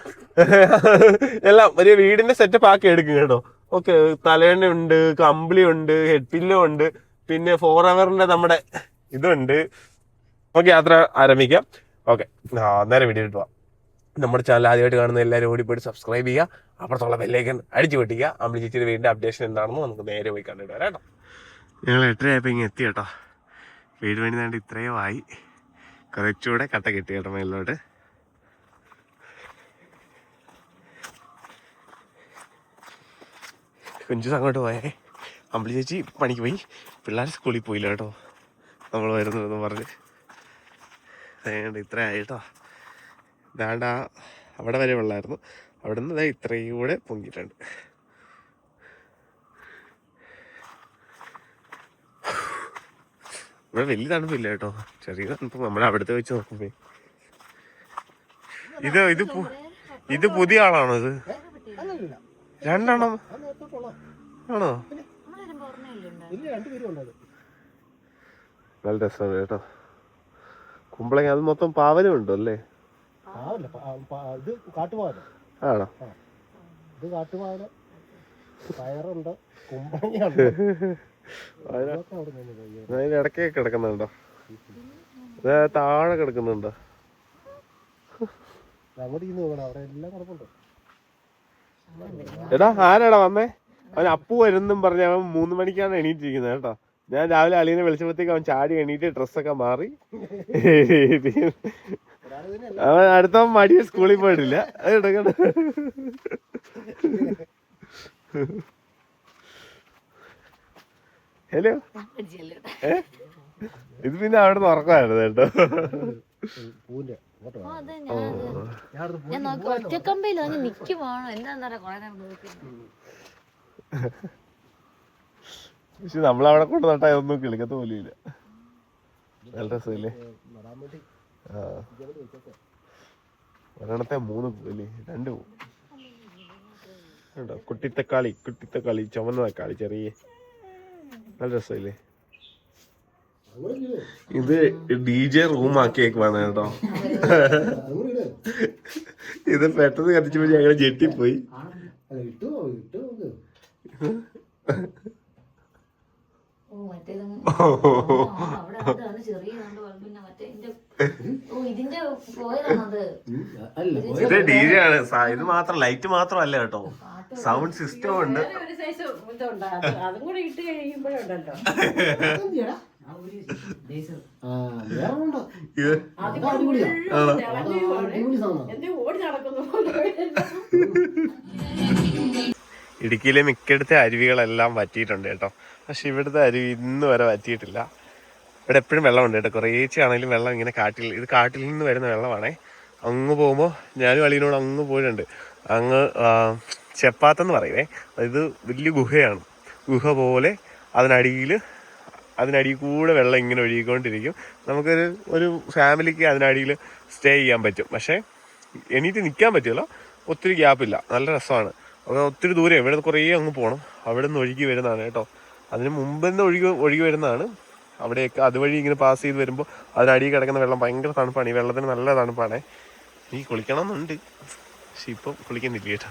എല്ലാം ഒരു വീടിന്റെ സെറ്റപ്പ് ആക്കി എടുക്കും കേട്ടോ. ഓക്കെ തലേണ ഉണ്ട് കമ്പിളി ഉണ്ട് ഹെഡ് പില്ലോ ഉണ്ട് പിന്നെ ഫോർ അവറിന്റെ നമ്മുടെ ഇതുണ്ട്. ഓക്കെ യാത്ര ആരംഭിക്കാം. ഓക്കെ അന്നേരം വീട്ടിൽ പോവാം. നമ്മുടെ ചാനൽ ആദ്യമായിട്ട് കാണുന്ന എല്ലാവരും ഓടിപ്പോയിട്ട് സബ്സ്ക്രൈബ് ചെയ്യുക. അപ്പുറത്തുള്ള ബെല്ലേക്കൻ അടിച്ചു പൊട്ടിക്കുക. അമ്മ ചേച്ചിയുടെ വീടിന്റെ അപ്ഡേഷൻ എന്താണെന്ന് നമുക്ക് നേരെ പോയി കണ്ടിട്ട് വരാം കേട്ടോ. ഞങ്ങൾ എട്ടരയായപ്പോൾ ഇങ്ങനെ എത്തി കേട്ടോ. വീട് പണി വേണ്ടി ഇത്രയും ആയി. കുറച്ചുകൂടെ കട്ട കിട്ടി കേട്ടോ മേലിലോട്ട് കുഞ്ചു അങ്ങോട്ട് പോയേ. അമ്പിളി ചേച്ചി പണിക്ക് പോയി. പിള്ളേർ സ്കൂളിൽ പോയില്ല കേട്ടോ. നമ്മൾ വരുന്നതെന്ന് പറഞ്ഞ്. ഇത്ര ആയി ആ അവിടെ വരെ വെള്ളമായിരുന്നു അവിടെ നിന്ന് ഇത്രയും കൂടെ പൊങ്ങിയിട്ടുണ്ട്. ഇവിടെ വലിയ തണുപ്പില്ല കേട്ടോ. ചെറിയ തണുപ്പ് നമ്മുടെ അവിടുത്തെ വെച്ച് നോക്കുമ്പോ. ഇത് ഇത് ഇത് പുതിയ ആളാണോ ഇത്? രണ്ടെണ്ണം. ആണോ? നല്ല രസമാണ് കേട്ടോ. കുമ്പളങ്ങ അത് മൊത്തം പാവലും ഉണ്ടോ അല്ലേ? പാവല്ല ഇത് കാട്ടുപാവല ആണോ? ഇത് കാട്ടുപാവല പയറുണ്ട് കുമ്പളങ്ങയുണ്ട് അവിടെ. അതിന് ഇടയ്ക്ക് കിടക്കുന്നുണ്ടോ? താഴെ കിടക്കുന്നുണ്ടോ. അങ്ങോട്ട് ഇന്ന് നോക്കണം അവിടെ എല്ലാം കിടപ്പുണ്ട്. എടാ ആരാടാ വന്നേ? അവൻ അപ്പു വരുന്നും പറഞ്ഞ അവൻ മൂന്ന് മണിക്കാണ് എണീറ്റിരിക്കുന്നത് കേട്ടോ. ഞാൻ രാവിലെ അലീനെ വിളിച്ചപ്പോഴത്തേക്ക് അവൻ ചാടി എണീറ്റ് ഡ്രസ്സൊക്കെ മാറി. അവൻ അടുത്ത മടിയ സ്കൂളിൽ പോയിട്ടില്ല. അത് എടുക്കണ്ട. ഹലോ? ഇത് പിന്നെ അവിടെ നിന്ന് ഉറക്കമായിരുന്നു കേട്ടോ. ഒറ്റക്കമ്പയിലോ നിക്കുവാണോ? എന്താന്ന് പറയാ കൊറേ നേരം നോക്കി പക്ഷെ നമ്മളവിടെ കൊണ്ട് നട്ടാ ഒന്നും കിളിക്കത്ത പോലും ഇല്ല. നല്ല രസമില്ലേ? ഒരെണ്ണത്തെ മൂന്ന് പൂവല്ലേ രണ്ട് പൂ. ഉണ്ടോ കുട്ടിത്തക്കാളി കുട്ടിത്തക്കാളി ചുമന്ന തക്കാളി ചെറിയ. നല്ല രസമില്ലേ. ഇത് ഡി ജെ റൂം ആക്കിയേക്കുവാണ് കേട്ടോ. ഇത് പെട്ടെന്ന് കത്തിച്ചപ്പോ ഞങ്ങൾ ജെട്ടിപ്പോയി അല്ല ഇട്ടു ഇത് ഡി ജെ ആണ്. ഇത് മാത്രം ലൈറ്റ് മാത്രമല്ല കേട്ടോ. സൗണ്ട് സിസ്റ്റം ഉണ്ട്. അത് കൂടെ ഇട്ട് കഴിയുമ്പോഴുണ്ടല്ലോ ഇടുക്കിയിലെ മിക്കടുത്തെ അരുവികളെല്ലാം പറ്റിയിട്ടുണ്ട് കേട്ടോ. പക്ഷെ ഇവിടുത്തെ അരുവി ഇന്ന് വരെ വറ്റിയിട്ടില്ല. ഇവിടെ എപ്പോഴും വെള്ളമുണ്ട് കേട്ടോ. കുറേച്ചാണെങ്കിലും വെള്ളം ഇങ്ങനെ കാട്ടിൽ ഇത് കാട്ടിൽ നിന്ന് വരുന്ന വെള്ളമാണേ. അങ്ങ് പോകുമ്പോൾ ഞാനും അളിയനോട് അങ്ങ് പോയിട്ടുണ്ട്. അങ്ങ് ചെപ്പാത്തെന്ന് പറയുവേ. ഇത് വലിയ ഗുഹയാണ്. ഗുഹ പോലെ അതിനടിയിൽ അതിനടിയിൽ കൂടെ വെള്ളം ഇങ്ങനെ ഒഴുകിക്കൊണ്ടിരിക്കും. നമുക്കൊരു ഒരു ഫാമിലിക്ക് അതിനടിയിൽ സ്റ്റേ ചെയ്യാൻ പറ്റും. പക്ഷേ എണീറ്റ് നിൽക്കാൻ പറ്റുമല്ലോ ഒത്തിരി ഗ്യാപ്പില്ല. നല്ല രസമാണ്. അപ്പോൾ ഒത്തിരി ദൂരം ഇവിടെ കുറേ അങ്ങ് പോകണം അവിടെ നിന്ന് ഒഴുകി വരുന്നതാണ് കേട്ടോ. അതിന് മുമ്പ് തന്നെ ഒഴുകി ഒഴുകി വരുന്നതാണ്. അവിടെയൊക്കെ അതുവഴി ഇങ്ങനെ പാസ് ചെയ്ത് വരുമ്പോൾ അതിനടിയിൽ കിടക്കുന്ന വെള്ളം ഭയങ്കര തണുപ്പാണ്. ഈ വെള്ളത്തിന് നല്ല തണുപ്പാണ്. എനിക്ക് കുളിക്കണം എന്നുണ്ട് പക്ഷെ ഇപ്പം കുളിക്കുന്നില്ല കേട്ടോ.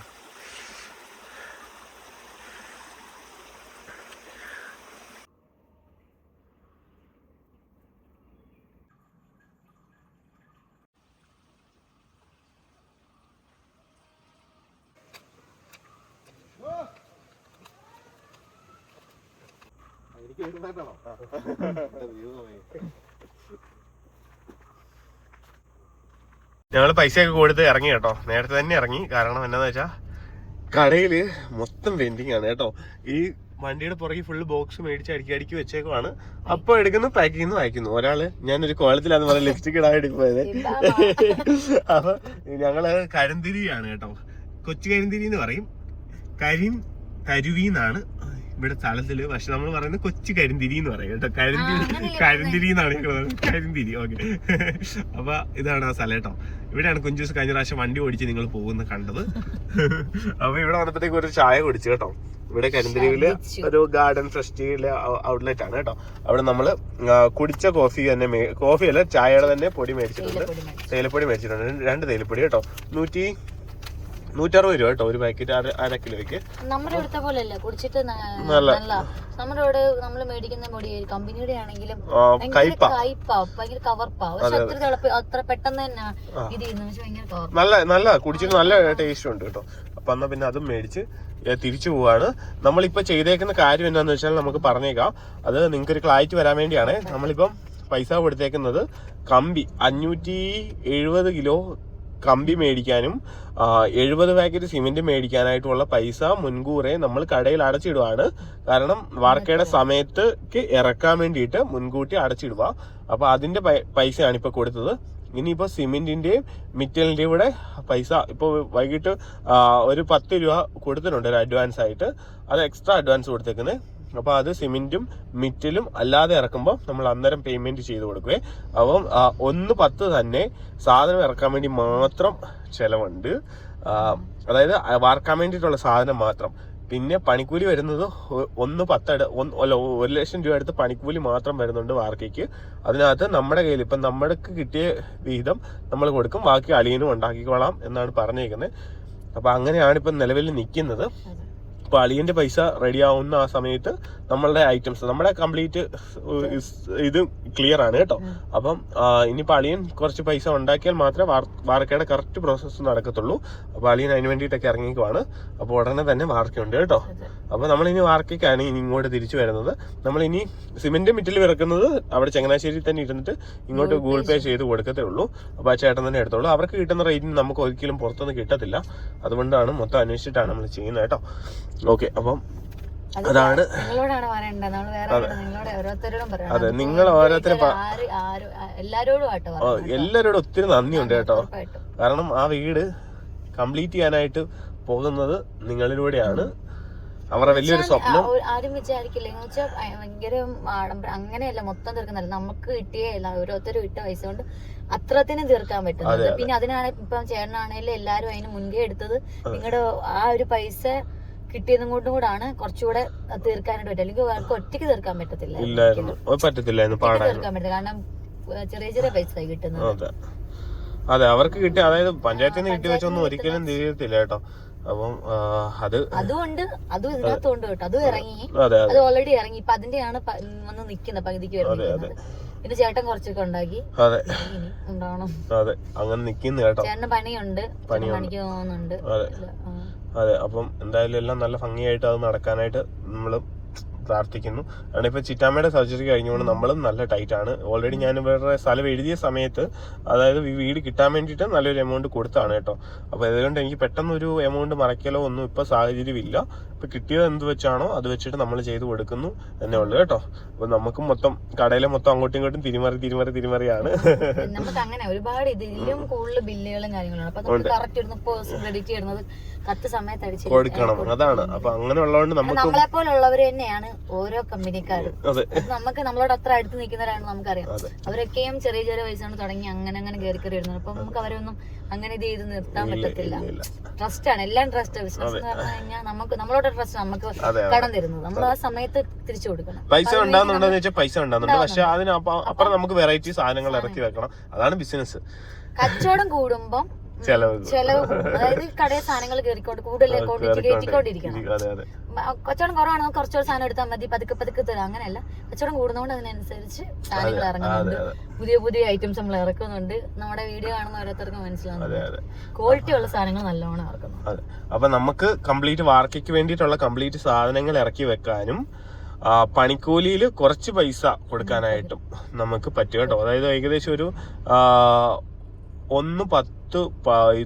ഞങ്ങൾ പൈസയൊക്കെ കൊടുത്ത് ഇറങ്ങി കേട്ടോ. നേരത്തെ തന്നെ ഇറങ്ങി. കാരണം എന്നാന്ന് വെച്ചാ കടയിൽ മൊത്തം വെൻഡിങ് ആണ് കേട്ടോ. ഈ വണ്ടിയുടെ പുറകെ ഫുള്ള് ബോക്സ് മേടിച്ച് അടിക്കി അടിക്കി വെച്ചേക്കുവാണ്. അപ്പൊ എടുക്കുന്നു പാക്ക് ചെയ്യുന്നു വായിക്കുന്നു. ഒരാൾ ഞാനൊരു കോളത്തിലാന്ന് പറഞ്ഞ ലിപ്സ്റ്റിക് ഇടാൻ വേണ്ടി പോയത്. അപ്പൊ ഞങ്ങൾ കരിന്തിരിയാണ് കേട്ടോ. കൊച്ചു കരിന്തിരി എന്ന് പറയും. കരിം കരുവി എന്നാണ് ഇവിടെ സ്ഥലത്തിൽ. പക്ഷെ നമ്മൾ പറയുന്നത് കൊച്ചു കരിന്തിരി എന്ന് പറയും കേട്ടോ. കരിന്തിരി കരിന്തിരി എന്നാണ് ഞങ്ങൾ പറയുന്നത്. കരിന്തിരി ഓക്കെ. അപ്പൊ ഇതാണ് ആ സ്ഥലം കേട്ടോ. ഇവിടെയാണ് കുഞ്ചു ദിവസം കഴിഞ്ഞ പ്രാവശ്യം വണ്ടി ഓടിച്ച് നിങ്ങൾ പോകുന്ന കണ്ടത്. അപ്പൊ ഇവിടെ വന്നപ്പോഴത്തേക്ക് ഒരു ചായ കുടിച്ചു കേട്ടോ. ഇവിടെ കരിന്തിരിയിൽ. ഒരു ഗാർഡൻ ഫെസ്റ്റിവൽ ഔട്ട്ലെറ്റ് ആണ് കേട്ടോ. അവിടെ നമ്മൾ കുടിച്ച കോഫി തന്നെ കോഫിയല്ല കോഫി അല്ല ചായയുടെ തന്നെ പൊടി മേടിച്ചിട്ടുണ്ട്. തേയിലപ്പൊടി മേടിച്ചു. തേയിലപ്പൊടി മേടിച്ചിട്ടുണ്ട്. രണ്ട് തേയിലപ്പൊടി കേട്ടോ. നൂറ്റി നൂറ്ററുപത് രൂപ കേട്ടോ ഒരു പാക്കറ്റ് അര അര കിലോയ്ക്ക്. നമ്മുടെ ഇവിടുത്തെ പോലെയല്ല കുടിച്ചിട്ട് നല്ല. നമ്മുടെ ഇവിടെ നമ്മൾ മേടിക്കുന്ന പൊടി കമ്പനിയുടെ ആണെങ്കിലും കയ്പ ഭയങ്കര കവർപ്പാ. പക്ഷെ അത്ര തിളപ്പ് അത്ര പെട്ടെന്ന് തന്നെ ഇത് ഭയങ്കര നല്ല നല്ല. കുടിച്ചിട്ട് നല്ല ടേസ്റ്റ് ഉണ്ട് കേട്ടോ. അപ്പൊ എന്നാ പിന്നെ അതും മേടിച്ച് തിരിച്ചു പോവാണ്. നമ്മളിപ്പോ ചെയ്തേക്കുന്ന കാര്യം എന്താന്ന് വെച്ചാൽ നമുക്ക് പറഞ്ഞേക്കാം. അത് നിങ്ങൾക്ക് ഒരു ക്ലാരിറ്റി വരാൻ വേണ്ടിയാണ്. നമ്മളിപ്പം പൈസ കൊടുത്തേക്കുന്നത് കമ്പി അഞ്ഞൂറ്റി എഴുപത് കിലോ കമ്പി മേടിക്കാനും എഴുപത് പാക്കറ്റ് സിമെന്റ് മേടിക്കാനായിട്ടുള്ള പൈസ മുൻകൂറെ നമ്മൾ കടയിൽ അടച്ചിടുവാണ്. കാരണം വാർക്കയുടെ സമയത്തേക്ക് ഇറക്കാൻ വേണ്ടിയിട്ട് മുൻകൂട്ടി അടച്ചിടുക അപ്പൊ അതിന്റെ പൈസ പൈസയാണ് ഇപ്പൊ കൊടുത്തത്. ഇനിയിപ്പോ സിമെന്റിന്റെയും മിറ്റലിന്റെയും കൂടെ പൈസ ഇപ്പൊ വൈകിട്ട് ഒരു പത്ത് രൂപ കൊടുത്തിട്ടുണ്ട് ഒരു അഡ്വാൻസ് ആയിട്ട്. അത് എക്സ്ട്രാ അഡ്വാൻസ് കൊടുത്തേക്കുന്നത് അപ്പൊ അത് സിമെന്റും മിറ്റലും അല്ലാതെ ഇറക്കുമ്പോൾ നമ്മൾ അന്നേരം പേയ്മെന്റ് ചെയ്ത് കൊടുക്കുവേ. അപ്പം ഒന്ന് പത്ത് തന്നെ സാധനം ഇറക്കാൻ വേണ്ടി മാത്രം ചിലവുണ്ട്. അതായത് വാർക്കാൻ വേണ്ടിയിട്ടുള്ള സാധനം മാത്രം. പിന്നെ പണിക്കൂലി വരുന്നത് ഒന്ന് പത്തട അല്ല ഒരു ലക്ഷം രൂപ അടുത്ത് പണിക്കൂലി മാത്രം വരുന്നുണ്ട് വാർക്കയ്ക്ക്. അതിനകത്ത് നമ്മുടെ കയ്യിൽ ഇപ്പം നമ്മൾക്ക് കിട്ടിയ വിഹിതം നമ്മൾ കൊടുക്കും. ബാക്കി അളിയനും ഉണ്ടാക്കിക്കോളാം എന്നാണ് പറഞ്ഞേക്കുന്നത് അപ്പൊ അങ്ങനെയാണ് ഇപ്പം നിലവിൽ നിൽക്കുന്നത്. അപ്പൊ അളിയന്റെ പൈസ റെഡി ആവുന്ന ആ സമയത്ത് നമ്മളുടെ ഐറ്റംസ് നമ്മുടെ കംപ്ലീറ്റ് ഇത് ക്ലിയർ ആണ് കേട്ടോ. അപ്പം ഇനിയിപ്പോൾ ഇനിയിപ്പോ അളിയൻ കുറച്ച് പൈസ ഉണ്ടാക്കിയാൽ മാത്രമേ വാർ- വാർക്കയുടെ കറക്റ്റ് പ്രോസസ്സ് നടക്കത്തുള്ളൂ. അപ്പൊ അളിയൻ അതിന് വേണ്ടിയിട്ടൊക്കെ ഇറങ്ങിക്കുവാണ് അപ്പോൾ ഉടനെ തന്നെ വാർക്കയുണ്ട് കേട്ടോ. അപ്പോൾ നമ്മൾ ഇനി വാർക്കയ്ക്കാണ് ഇനി ഇങ്ങോട്ട് തിരിച്ചു വരുന്നത്. നമ്മൾ ഇനി സിമെന്റ് മിറ്റിൽ വിറക്കുന്നത് അവിടെ ചങ്ങനാശ്ശേരി തന്നെ ഇരുന്നിട്ട് ഇങ്ങോട്ട് ഗൂഗിൾ പേ ചെയ്ത് കൊടുക്കത്തേ ഉള്ളൂ. അപ്പൊ ആ ചേട്ടൻ തന്നെ എടുത്തോളൂ. അവർക്ക് കിട്ടുന്ന റേറ്റിന് നമുക്ക് ഒരിക്കലും പുറത്തുനിന്ന് കിട്ടത്തില്ല. അതുകൊണ്ടാണ് മൊത്തം അന്വേഷിച്ചിട്ടാണ് നമ്മൾ ചെയ്യുന്നത് കേട്ടോ. ഓക്കെ അപ്പം അതാണ് നിങ്ങളോടാണ് പറയേണ്ടത്. നമ്മൾ വേറെ നിങ്ങളോട് ഓരോരുത്തരോടും പറയണം. അതെ, നിങ്ങൾ ഓരോരുത്തരും എല്ലാരോടും ആട്ടോ ഓ, പറയണം കേട്ടോ. എല്ലാവരോടും ഒത്തിരി നന്ദിയുണ്ട് കേട്ടോ. കാരണം ആ വീട് കംപ്ലീറ്റ് ചെയ്യാനായിട്ട് പോകുന്നത് നിങ്ങളിലൂടെയാണ്. അവരുടെ വലിയൊരു സ്വപ്നം. ആരും വിചാരിക്കില്ല? എന്ന് വെച്ചാൽ ഭയങ്കര ആഡംബരം അങ്ങനെയല്ല മൊത്തം തീർക്കുന്നില്ല. നമുക്ക് കിട്ടിയ എല്ലാം ഓരോരുത്തരും ഇട്ട പൈസ കൊണ്ട് അത്രത്തിനും തീർക്കാൻ പറ്റുന്നത്. പിന്നെ അതിനാണ് ഇപ്പം ചേട്ടനാണെങ്കിലും എല്ലാരും അതിന് മുൻകൈ എടുത്തത്. നിങ്ങളുടെ ആ ഒരു പൈസ കിട്ടിയതും കൊണ്ടും കൂടാണ് കുറച്ചുകൂടെ തീർക്കാനായിട്ട് പറ്റും അല്ലെങ്കിൽ അവർക്ക് ഒറ്റയ്ക്ക് തീർക്കാൻ പറ്റത്തില്ല. തീർക്കാൻ പറ്റില്ല. കാരണം ചെറിയ ചെറിയ പൈസ കിട്ടുന്നത്. അതെ. അതെ അവർക്ക് കിട്ടി അതായത് പഞ്ചായത്തിൽ നിന്ന് കിട്ടി വെച്ചൊന്നും ഒരിക്കലും തീരത്തില്ല കേട്ടോ. അപ്പം അത് അതുകൊണ്ട് അതും ഇതിനകത്തുണ്ട് കേട്ടോ. അതും ഇറങ്ങി. അതെ ഓൾറെഡി ഇറങ്ങി. ഇപ്പൊ അതിന്റെയാണ് വന്ന് നിക്കുന്നത് പകുതിക്ക് വരുന്നത് പിന്നെ ചേട്ടൻ കുറച്ചൊക്കെ ഉണ്ടാക്കി. അതെ. ഉണ്ടാവണം. അതെ അങ്ങനെ നിക്കുന്നു കേട്ടോ. ചേട്ടന് പണിയുണ്ട്. പണിക്ക് പോകുന്നുണ്ട്. അതെ. അപ്പം എന്തായാലും എല്ലാം നല്ല ഭംഗിയായിട്ട് അത് നടക്കാനായിട്ട് നമ്മൾ പ്രാർത്ഥിക്കുന്നു. കാരണം ഇപ്പൊ ചിറ്റാമ്മയുടെ സർജറി കഴിഞ്ഞുകൊണ്ട് നമ്മളും നല്ല ടൈറ്റ് ആണ് ഓൾറെഡി ഞാൻ വേറെ സ്ഥലം എഴുതിയ സമയത്ത് അതായത് വീട് കിട്ടാൻ വേണ്ടിയിട്ട് നല്ലൊരു എമൗണ്ട് കൊടുത്താണ് കേട്ടോ. അപ്പൊ അതുകൊണ്ട് എനിക്ക് പെട്ടെന്ന് ഒരു എമൗണ്ട് മറയ്ക്കലോ ഒന്നും ഇപ്പൊ സാഹചര്യം ഇപ്പൊ കിട്ടിയത് എന്ത് വെച്ചാണോ അത് വെച്ചിട്ട് നമ്മൾ ചെയ്ത് കൊടുക്കുന്നു എന്നേ ഉള്ളൂ കേട്ടോ. അപ്പോൾ നമുക്ക് മൊത്തം കടയിലെ മൊത്തം അങ്ങോട്ടും ഇങ്ങോട്ടും തിരിമറി തിരിമറി തിരിമറിയാണ്. നമുക്ക് അങ്ങനെ ഒരുപാട് ഇതിലും കൂടുതൽ ബില്ലുകളും കാര്യങ്ങളാണ് അപ്പൊ നമുക്ക് കറക്റ്റ് ദിവസം ക്രെഡിറ്റ് ചെയ്യുന്നത് കറക്റ്റ് സമയത്ത് അടിച്ച് കൊടുക്കണം. അതാണ്. അപ്പൊ അങ്ങനെ ഉള്ളതുകൊണ്ട് നമുക്ക് നമ്മളെ പോലുള്ളവർ തന്നെയാണ് ഓരോ കമ്പനിക്കാരും. നമുക്ക് നമ്മളോട് അത്ര അടുത്ത് നിൽക്കുന്നവരാണ് നമുക്കറിയാം. അവരൊക്കെയും ചെറിയ ചെറിയ വയസ്സ് തുടങ്ങി അങ്ങനെ അങ്ങനെ കയറി കയറി വരുന്നത് അപ്പൊ നമുക്ക് അവരൊന്നും അങ്ങനെ ഇത് ചെയ്ത് നിർത്താൻ പറ്റത്തില്ല. ട്രസ്റ്റ് ആണ്. എല്ലാം ട്രസ്റ്റ് ബിസിനസ് എന്ന് പറഞ്ഞു കഴിഞ്ഞാൽ നമുക്ക് നമ്മളോട് ട്രസ്റ്റ് നമുക്ക് അതെ, കടം തരുന്നത്. നമ്മൾ ആ സമയത്ത് തിരിച്ചു കൊടുക്കണം. പൈസ ഉണ്ടാകുന്നുണ്ടെന്ന് വെച്ചാൽ പൈസ ഉണ്ടാകുന്നുണ്ട് പക്ഷെ അതിന് അപ്പ- അപ്പുറം നമുക്ക് വെറൈറ്റി സാധനങ്ങൾ ഇറക്കി വെക്കണം. അതാണ് ബിസിനസ് കച്ചവടം കൂടുമ്പം ഉം, ചെലവ് കൂടും. അതായത് കടയിൽ സാധനങ്ങൾ കയറിക്കൊണ്ട് കൂടുതൽ കയറ്റിക്കൊണ്ടിരിക്കണം. കച്ചവടം കുറവാണെങ്കിൽ കുറച്ചുകൂടെ സാധനം എടുത്താൽ മതി. പതുക്കെ പതുക്കെ തരാം. അങ്ങനെയല്ല. കച്ചവടം കൂടുന്നതുകൊണ്ട് അതിനനുസരിച്ച് സാധനങ്ങൾ ഇറങ്ങുന്നുണ്ട്. പുതിയ പുതിയ ഐറ്റംസ് നമ്മൾ ഇറക്കുന്നുണ്ട്. നമ്മുടെ വീഡിയോ കാണുന്ന ഓരോരുത്തർക്കും മനസ്സിലാവുന്നുണ്ട്. ക്വാളിറ്റി ഉള്ള സാധനങ്ങൾ നല്ലോണം ഇറക്കുന്നു. അതെ. അപ്പൊ നമുക്ക് കംപ്ലീറ്റ് വാർക്കയ്ക്ക് വേണ്ടിയിട്ടുള്ള കംപ്ലീറ്റ് സാധനങ്ങൾ ഇറക്കി വെക്കാനും പണിക്കൂലിയിൽ കുറച്ച് പൈസ കൊടുക്കാനായിട്ടും നമുക്ക് പറ്റും കേട്ടോ. അതായത് ഏകദേശം ഒരു ഒന്ന് പത്ത്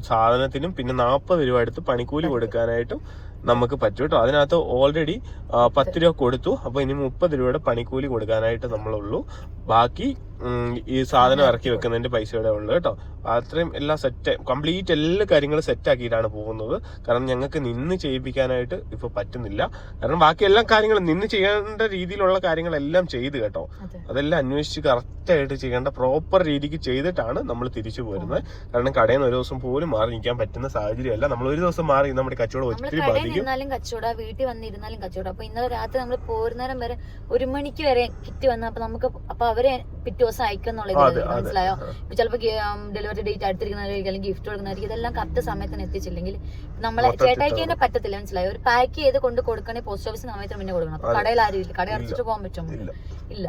സാധനത്തിനും പിന്നെ നാൽപ്പത് രൂപ എടുത്ത് പണിക്കൂലി കൊടുക്കാനായിട്ടും നമുക്ക് പറ്റും കേട്ടോ അതിനകത്ത് ഓൾറെഡി പത്ത് രൂപ കൊടുത്തു. അപ്പൊ ഇനി മുപ്പത് രൂപയുടെ പണിക്കൂലി കൊടുക്കാനായിട്ട് നമ്മളുള്ളൂ ബാക്കി ഈ സാധനം ഇറക്കി വെക്കുന്നതിന്റെ പൈസ ഇവിടെ ഉള്ളു കേട്ടോ. അത്രയും എല്ലാം സെറ്റ് കംപ്ലീറ്റ് എല്ലാ കാര്യങ്ങളും സെറ്റ് ആക്കിയിട്ടാണ് പോകുന്നത്. കാരണം ഞങ്ങൾക്ക് നിന്ന് ചെയ്യിപ്പിക്കാനായിട്ട് ഇപ്പൊ പറ്റുന്നില്ല. കാരണം ബാക്കി എല്ലാ കാര്യങ്ങളും നിന്ന് ചെയ്യേണ്ട രീതിയിലുള്ള കാര്യങ്ങളെല്ലാം ചെയ്ത് കേട്ടോ. അതെല്ലാം അന്വേഷിച്ച് കറക്റ്റ് ആയിട്ട് ചെയ്യേണ്ട പ്രോപ്പർ രീതിക്ക് ചെയ്തിട്ടാണ് നമ്മൾ തിരിച്ചു പോരുന്നത്. കാരണം കടയിൽ നിന്ന് ഒരു ദിവസം പോലും മാറി നിൽക്കാൻ പറ്റുന്ന സാഹചര്യമല്ല. നമ്മൾ ഒരു ദിവസം മാറി നമ്മുടെ കച്ചവടം ഒത്തിരി ബാധിക്കും. കച്ചവട വീട്ടിൽ വന്നിരുന്നാലും കച്ചവടം. അപ്പൊ ഇന്നലെ രാത്രി നമ്മൾ പോരുന്നേരം വരെ ഒരു മണിക്ക് വരെ കിറ്റ് വന്ന. അപ്പൊ നമുക്ക് അപ്പൊ അവരെ പിറ്റേ ദിവസം അയക്കുന്നുള്ള അതെ ഇതിൽ അതെ മനസ്സിലായോ? ഇപ്പൊ ചിലപ്പോ ഡെലിവറി ഡേറ്റ് അടുത്തിരിക്കുന്നവരായിരിക്കും അല്ലെങ്കിൽ ഗിഫ്റ്റ് കൊടുക്കുന്നവർക്ക് ഇതെല്ലാം കറക്റ്റ് സമയത്തിന് എത്തിച്ചില്ലെങ്കിൽ നമ്മളെ ചേട്ടായിക്ക് തന്നെ പറ്റത്തില്ല മനസ്സിലായോ? ഒരു പാക്ക് ചെയ്ത് കൊണ്ട് കൊടുക്കണേ പോസ്റ്റ് ഓഫീസ് സമയത്തിന് മുന്നേ കൊടുക്കണം. അപ്പൊ കടയിൽ ആരും ഇല്ല. കട അടച്ചിട്ട് പോകാൻ പറ്റുമോ? ഇല്ല.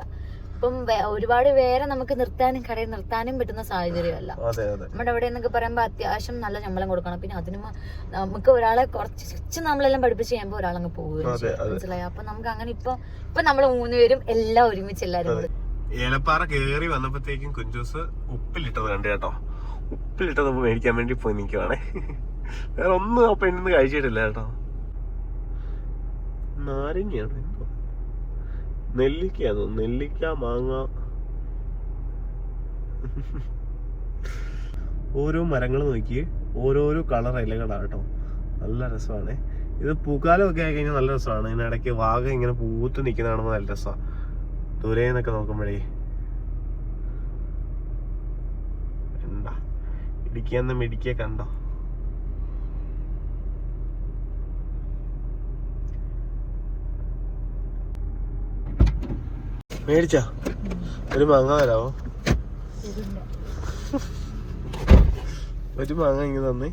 ഇപ്പം ഒരുപാട് വേറെ നമുക്ക് നിർത്താനും കടയിൽ നിർത്താനും പറ്റുന്ന സാഹചര്യമല്ല. നമ്മുടെ അവിടെ എന്നൊക്കെ പറയുമ്പോൾ അത്യാവശ്യം നല്ല ശമ്പളം കൊടുക്കണം. പിന്നെ അതിന് നമുക്ക് ഒരാളെ കുറച്ച് നമ്മളെല്ലാം പഠിപ്പിച്ച് കഴിയുമ്പോൾ ഒരാളങ്ങ് പോവുകയും. മനസ്സിലായോ? അപ്പൊ നമുക്ക് അങ്ങനെ ഇപ്പൊ ഇപ്പൊ നമ്മൾ മൂന്നുപേരും എല്ലാം ഒരുമിച്ച് എല്ലാരും കൂടി ഏലപ്പാറ കയറി വന്നപ്പോഴത്തേക്കും കുഞ്ചൂസ് ഉപ്പിലിട്ടത് കണ്ടു കേട്ടോ. ഉപ്പിലിട്ടത് മേടിക്കാൻ വേണ്ടി പോയി നിൽക്കുവാണേ വേറെ ഒന്നും ആ പെണ്ണിന്ന് കഴിച്ചിട്ടില്ല കേട്ടോ. നാരങ്ങയാണ് എന്തോ? നെല്ലിക്കയാണോ നെല്ലിക്ക മാങ്ങ. ഓരോ മരങ്ങൾ നോക്കി ഓരോരോ കളർ ഇലകളാണ് കേട്ടോ. നല്ല രസമാണ്. ഇത് പൂക്കാലം ഒക്കെ ആയി കഴിഞ്ഞാൽ നല്ല രസമാണ്. ഇതിനിടയ്ക്ക് വാഗ ഇങ്ങനെ പൂത്ത് നിൽക്കുന്നതാണെന്ന് നല്ല രസമാണ്. ദൂരെ നിന്നൊക്കെ നോക്കുമ്പോഴേ. എന്താ? ഇടിക്കുന്ന മിടിക്കെ കണ്ടോ? മേടിച്ച? ഒരു മാങ്ങ തരാമോ ഒരു മാങ്ങ ഇങ്ങനെ തന്നേ.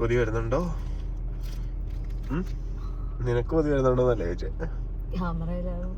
കൊതി വരുന്നുണ്ടോ? നിനക്ക് കൊതി വരുന്നുണ്ടോ എന്നല്ലേ ചോദിച്ചേ ക്യാമറയിലാവും